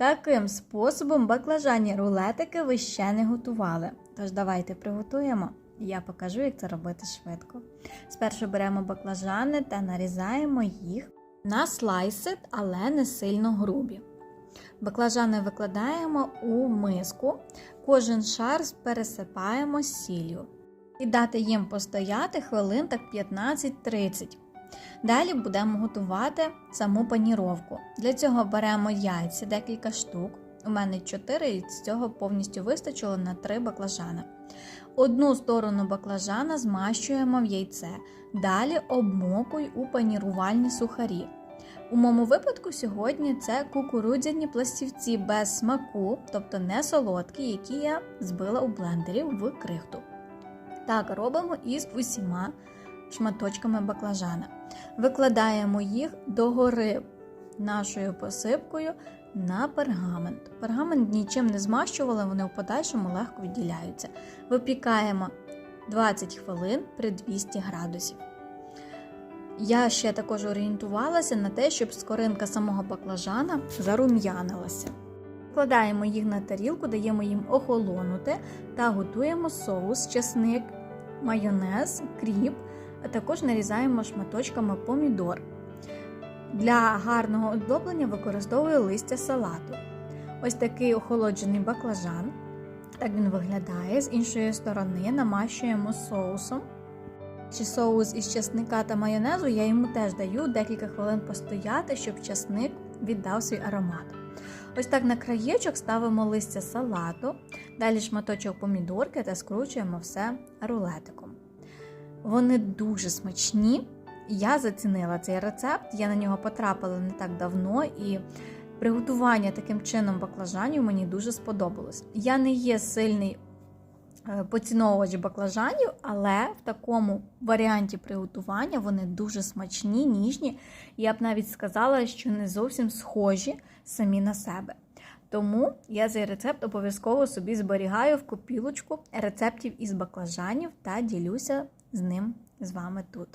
Таким способом баклажані рулетики ви ще не готували. Тож давайте приготуємо. Я покажу, як це робити швидко. Спершу беремо баклажани та нарізаємо їх на слайси, але не сильно грубі. Баклажани викладаємо у миску, кожен шар пересипаємо сіллю і дати їм постояти хвилин так 15-30. Далі будемо готувати саму паніровку. Для цього беремо яйця, декілька штук. У мене 4, і з цього повністю вистачило на 3 баклажани. Одну сторону баклажана змащуємо в яйце, далі обмокуй у панірувальні сухарі. У моєму випадку сьогодні це кукурудзяні пластівці без смаку, тобто не солодкі, які я збила у блендері в крихту. Так робимо із усіма шматочками баклажана. Викладаємо їх догори нашою посипкою на пергамент. Пергамент нічим не змащували, вони в подальшому легко відділяються. Випікаємо 20 хвилин при 200 градусів. Я ще також орієнтувалася на те, щоб скоринка самого баклажана зарум'янилася. Вкладаємо їх на тарілку, даємо їм охолонути та готуємо соус, чесник, майонез, кріп, а також нарізаємо шматочками помідор. Для гарного оздоблення використовую листя салату. Ось такий охолоджений баклажан. Так він виглядає. З іншої сторони намащуємо соусом. Чи соус із часника та майонезу я йому теж даю декілька хвилин постояти, щоб часник віддав свій аромат. Ось так на краєчок ставимо листя салату, далі шматочок помідорки та скручуємо все рулетиком. Вони дуже смачні. Я зацінила цей рецепт, я на нього потрапила не так давно, і приготування таким чином баклажанів мені дуже сподобалось. Я не є сильний е, поціновувач баклажанів, але в такому варіанті приготування вони дуже смачні, ніжні. Я б навіть сказала, що не зовсім схожі самі на себе. Тому я цей рецепт обов'язково собі зберігаю в копілочку рецептів із баклажанів та ділюся з ним з вами тут.